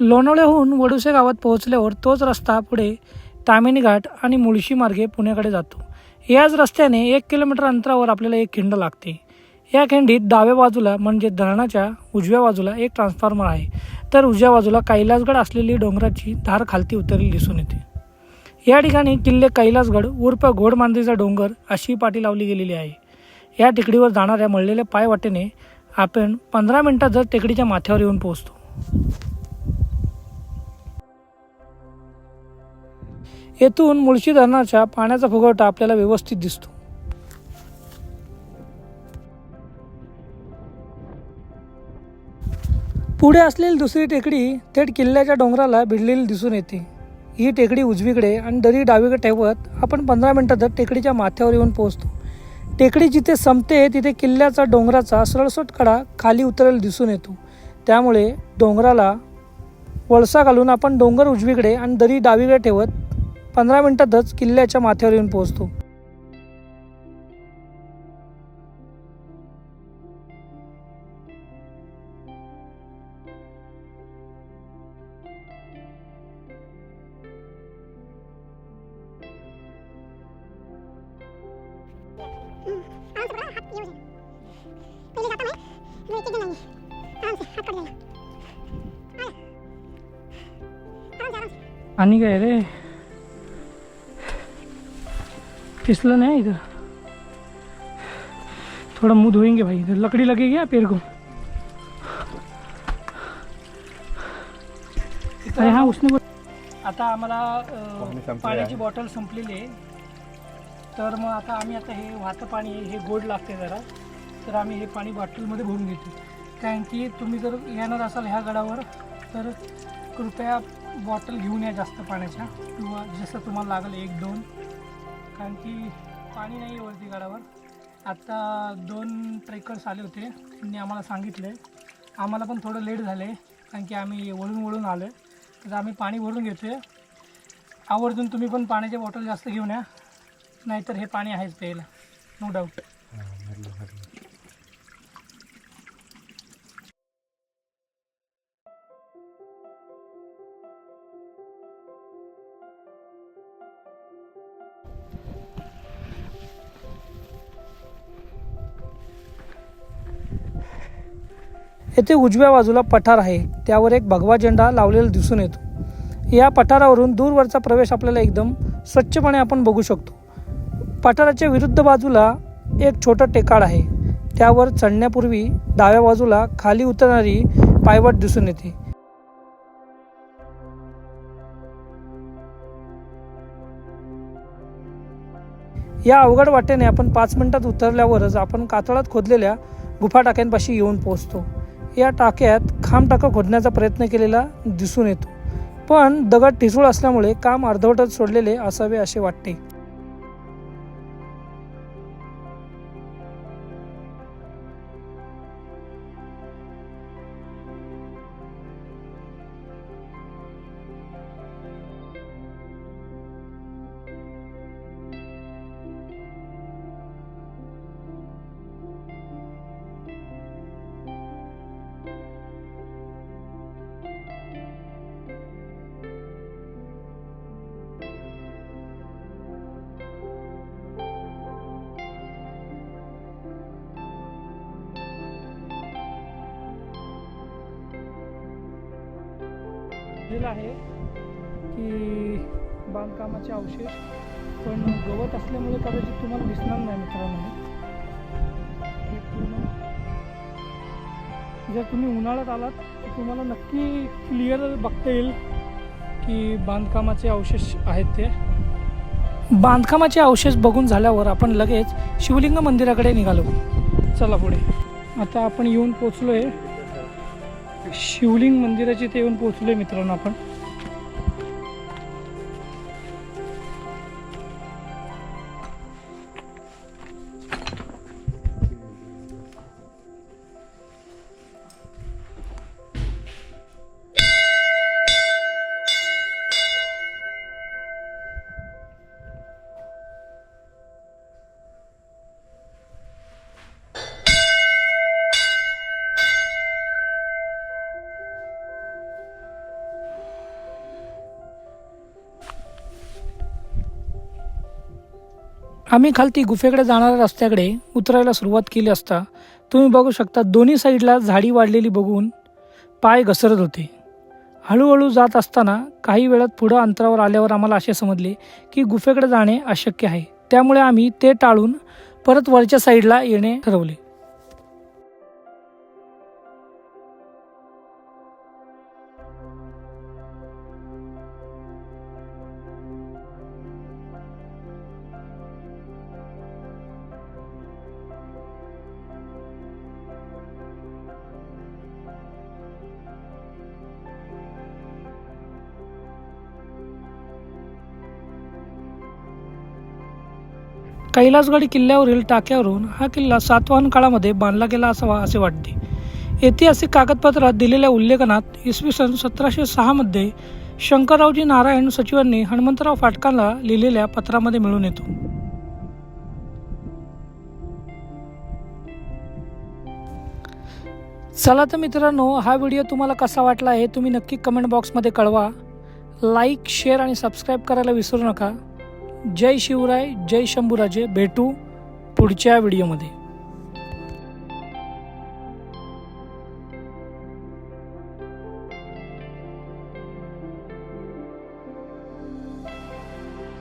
लोणावळ्याहून वडुसे गावात पोहोचल्यावर तोच रस्ता पुढे तामिनी घाट आणि मुळशी मार्गे पुण्याकडे जातो. याच रस्त्याने एक किलोमीटर अंतरावर आपल्याला एक खिंड लागते. या खिंडीत डाव्या बाजूला म्हणजे धरणाच्या उजव्या बाजूला एक ट्रान्सफॉर्मर आहे. तर उजव्या बाजूला कैलासगड असलेली डोंगराची धार खालती उतरली दिसून येते. या ठिकाणी किल्ले कैलासगड उर्फ घोडमांजरीचा डोंगर अशी पाटी लावली गेलेली आहे. या टेकडीवर जाणाऱ्या मळलेल्या पायवाटेने आपण पंधरा मिनिटात जर टेकडीच्या माथ्यावर येऊन पोहोचतो. येथून मुळशी धरणाच्या पाण्याचा फुगवटा आपल्याला व्यवस्थित दिसतो. पुढे असलेली दुसरी टेकडी थेट किल्ल्याच्या डोंगराला भिडलेली दिसून येते. ही टेकडी उजवीकडे आणि दरी डावीकडे ठेवत आपण पंधरा मिनिटात टेकडीच्या माथ्यावर येऊन पोहोचतो. टेकडी जिथे संपते तिथे किल्ल्याचा डोंगराचा सरळसोट कडा खाली उतरेल दिसून येतो. त्यामुळे डोंगराला वळसा घालून आपण डोंगर उजवीकडे आणि दरी डावीकडे ठेवत पंधरा मिनिटातच किल्ल्याच्या माथ्यावर येऊन पोहोचतो. आणि काय रे? फिसलं नहीं इधर। थोड़ा मुंह धोएंगे भाई इधर लकड़ी लगेगी या पैर को? अरे हाँ उसने आता आम्हाला पाण्याची बॉटल संपलेली आहे. तर मग आता आम्ही आता हे वाहतं पाणी हे गोड लागते जरा. तर आम्ही हे पाणी बॉटलमध्ये भरून घेतो कारण की तुम्ही जर येणार असाल ह्या गडावर तर कृपया बॉटल घेऊन या जास्त पाण्याच्या. किंवा जसं तुम्हाला लागेल एक दोन. कारण की पाणी नाही आहे वरती गडावर. आत्ता दोन ट्रेकर्स आले होते. त्यांनी आम्हाला सांगितले. आम्हाला पण थोडं लेट झालं आहे कारण की आम्ही वळून वळून आलो आहे तर आम्ही पाणी भरून घेतो आहे आवर्जून तुम्ही पण पाण्याचे बॉटल जास्त घेऊन या. नाहीतर हे पाणी आहेच प्यायला. नो डाऊट येथे उजव्या बाजूला पठार आहे. त्यावर एक भगवा झेंडा लावलेला दिसून येतो. या पठारावरून दूरवरचा प्रवेश आपल्याला एकदम स्वच्छपणे आपण बघू शकतो. पठाराच्या विरुद्ध बाजूला एक छोटं टेकाड आहे. त्यावर चढण्यापूर्वी डाव्या बाजूला खाली उतरणारी पायवाट दिसून येते. या अवघड वाटेने आपण पाच मिनिटात उतरल्यावरच आपण कातळात खोदलेल्या गुफा टाक्यांपाशी येऊन पोहोचतो. या टाक्यात खांब टाका खोदण्याचा प्रयत्न केलेला दिसून येतो. पण दगड ठिसूळ असल्यामुळे काम अर्धवटच सोडलेले असावे असे वाटते. दिलेलं आहे की बांधकामाचे अवशेष पण गवत असल्यामुळे कदाचित तुम्हाला दिसणार नाही मित्रांनो. हे पूर्ण जर तुम्ही उन्हाळ्यात आलात तर तुम्हाला नक्की क्लिअर बघता येईल की बांधकामाचे अवशेष आहेत ते. बांधकामाचे अवशेष बघून झाल्यावर आपण लगेच शिवलिंग मंदिराकडे निघालो. चला पुढे. आता आपण येऊन पोचलो आहे शिवलिंग मंदिराचे ते येऊन पोहोचलोय मित्रांनो आपण. आम्ही खालती गुफेकडे जाणाऱ्या रस्त्याकडे उतरायला सुरुवात केली असता तुम्ही बघू शकता दोन्ही साईडला झाडी वाढलेली बघून पाय घसरत होते. हळूहळू जात असताना काही वेळात पुढं अंतरावर आल्यावर आम्हाला असे समजले की गुफेकडे जाणे अशक्य आहे. त्यामुळे आम्ही ते टाळून परत वरच्या साईडला येणे ठरवले. कैलासगड किल्ल्यावरील टाक्यावरून हा किल्ला सातवाहन काळामध्ये बांधला गेला असावा असे वाटते. ऐतिहासिक कागदपत्रात दिलेल्या उल्लेखनात इसवी सन सतराशे सहामध्ये शंकररावजी नारायण सचिवांनी हनुमंतराव फाटकांना लिहिलेल्या पत्रामध्ये मिळून येतो. चला तर मित्रांनो हा व्हिडिओ तुम्हाला कसा वाटला हे तुम्ही नक्की कमेंट बॉक्समध्ये कळवा. लाईक शेअर आणि सबस्क्राईब करायला विसरू नका. जय शिवराय जय शंभूराजे भेटू पुढच्या व्हिडिओमध्ये.